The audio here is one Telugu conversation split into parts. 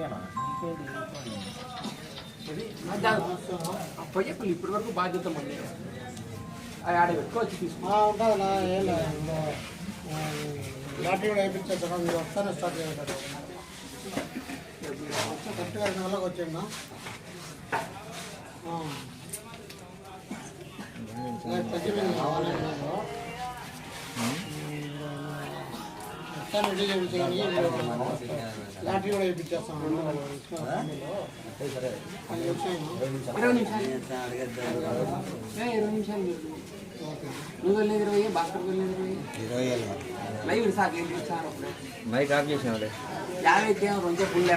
ఏమన్నా అప్పయ్యప్పలు ఇప్పటి వరకు బాధ్యత మళ్ళీ. అది ఆడ పెట్టుకోవచ్చు తీసుకుని ఏం లేదు. కూడా మీరు వస్తానే స్టార్ట్ చేస్తారు కరెక్ట్గా రెండు గంటలకు వచ్చేయండి తగ్గిపోయింది కావాలి నాకు మొత్తం రెడీ చేయించడానికి లాటరీ కూడా వచ్చాను ఇరవై నిమిషాలు. నువ్వు వెళ్ళేది ఇరవై భాస్కర్ వెళ్ళేది ఇరవై. లైవ్ సార్ ఏం చేస్తాను అప్పుడు మైక్ ఆఫ్ చేసినావులే. యాభై రెండు పుల్లే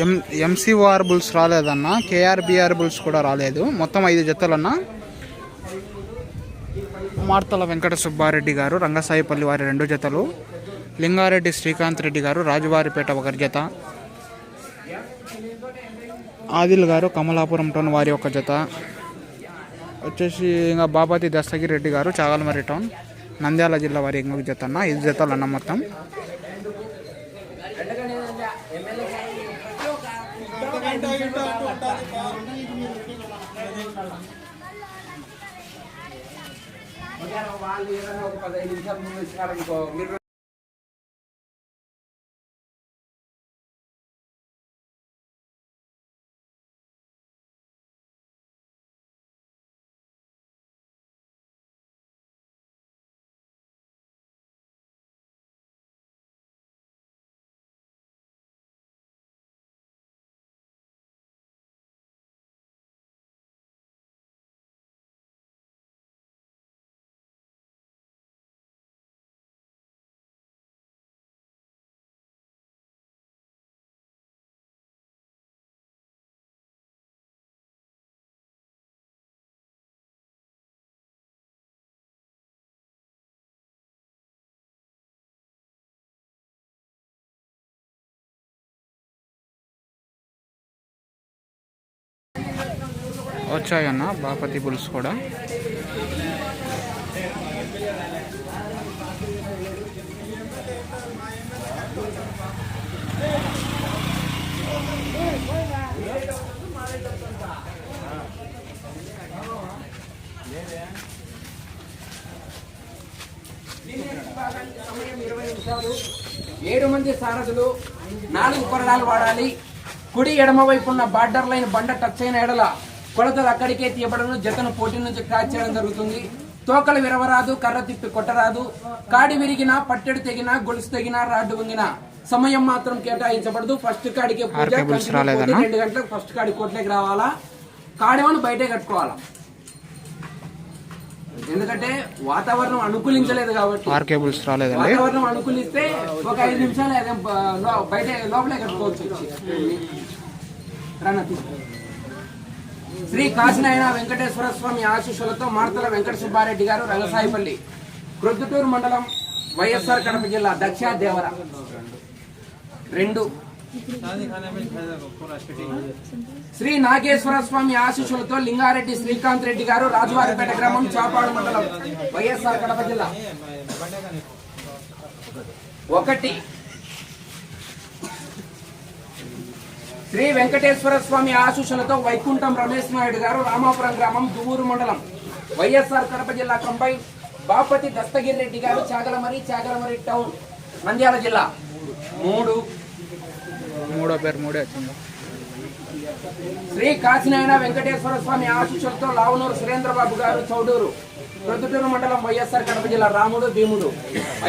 ఎం ఎంసీఓఆర్ బుల్స్ రాలేదన్న కేఆర్బిఆర్ బుల్స్ కూడా రాలేదు. మొత్తం ఐదు జతలన్న మార్తల వెంకట సుబ్బారెడ్డి గారు రంగసాయిపల్లి వారి రెండు జతలు లింగారెడ్డి శ్రీకాంత్ రెడ్డి గారు రాజువారిపేట ఒకరి జత ఆదిల్ గారు కమలాపురం టౌన్ వారి ఒక జత. వచ్చేసి ఇంకా బాపతి దస్తగిరి రెడ్డి గారు చాగలమరి టౌన్ నంద్యాల జిల్లా వారి ఇంకొక జత అన్న ఐదు జతలు అన్న మొత్తం. వాళ్ళు ఏదైనా ఒక పదహైదు నిమిషాలు ముందు వచ్చినారనుకో మీరు వచ్చాయన్న బాపతి బుల్స్ కూడా. ఏడు మంది సారథులు నాలుగు కొరడాలు వాడాలి. కుడి ఎడమ వైపు ఉన్న బార్డర్ లైన్ బండ టచ్ అయిన ఎడల కొలతలు అక్కడికే తీయబడను. జతను పోటీ నుంచి క్రాచ్ చేయడం జరుగుతుంది. తోకలు విరవరాదు కర్ర తిప్పి కొట్టరాదు. కాడి విరిగినా పట్టెడు తెగినా గొలుసు తెగినా రాడ్డు వంగినా సమయం మాత్రం కేటాయించబడదు. ఫస్ట్ కాడికి పూజ రెండు గంటలకు ఫస్ట్ కాడి కోట్లోకి రావాలా? కాడేమని బయటే కట్టుకోవాలా? ఎందుకంటే వాతావరణం అనుకూలించలేదు కాబట్టి. వాతావరణం అనుకూలిస్తే ఒక ఐదు నిమిషాలు బయట లోపలే కట్టుకోవచ్చు. రానా. శ్రీ కాశీనాయన వెంకటేశ్వర స్వామి ఆశీస్సులతో మార్తల వెంకట సుబ్బారెడ్డి గారు రంగసాయిపల్లి ప్రొద్దుటూరు మండలం వైఎస్ఆర్ కడప జిల్లా దక్షా దేవర. రెండు. శ్రీ నాగేశ్వర స్వామి ఆశీస్సులతో లింగారెడ్డి శ్రీకాంత్ రెడ్డి గారు రాజువారిపేట గ్రామం చాపాడు మండలం వైఎస్ఆర్ కడప జిల్లా. ఒకటి. శ్రీ వెంకటేశ్వర స్వామి ఆశీస్సులతో వైకుంఠం రమేష్ నాయుడు గారు రామాపురం గ్రామం దువ్వూరు మండలం వైఎస్ఆర్ కడప జిల్లా కంబై బాపతి దస్తగిరి రెడ్డి గారు చాగలమరి చాగలమరి టౌన్ నంద్యాల జిల్లా. మూడు. మూడో పేరు మూడే శ్రీ కాశీనాయన వెంకటేశ్వర స్వామి ఆశీస్సులతో లావనూరు సురేంద్రబాబు గారు చౌడూరు ప్రొద్దుటూరు మండలం వైఎస్ఆర్ కడప జిల్లా రాముడు భీముడు.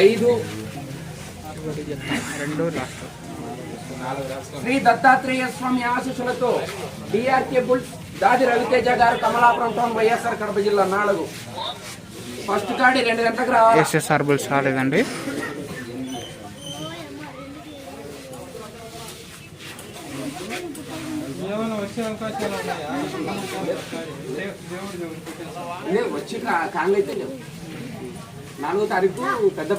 ఐదు. రెండు లాస్ట్. శ్రీ దత్తాత్రేయ స్వామి ఆశీస్సులతో డిఆర్కే బుల్స్ దాది రవితేజ గారు కమలాపురం టౌన్ వైఎస్ఆర్ కడప జిల్లా నాలుగు. ఫస్ట్ కాడి రెండు గంటలకు రావాలి? ఎస్ఎస్ఆర్ బుల్స్ రాలేదండి. వచ్చి కాంగ్రెస్ లేవు. నాలుగో తారీఖు పెద్ద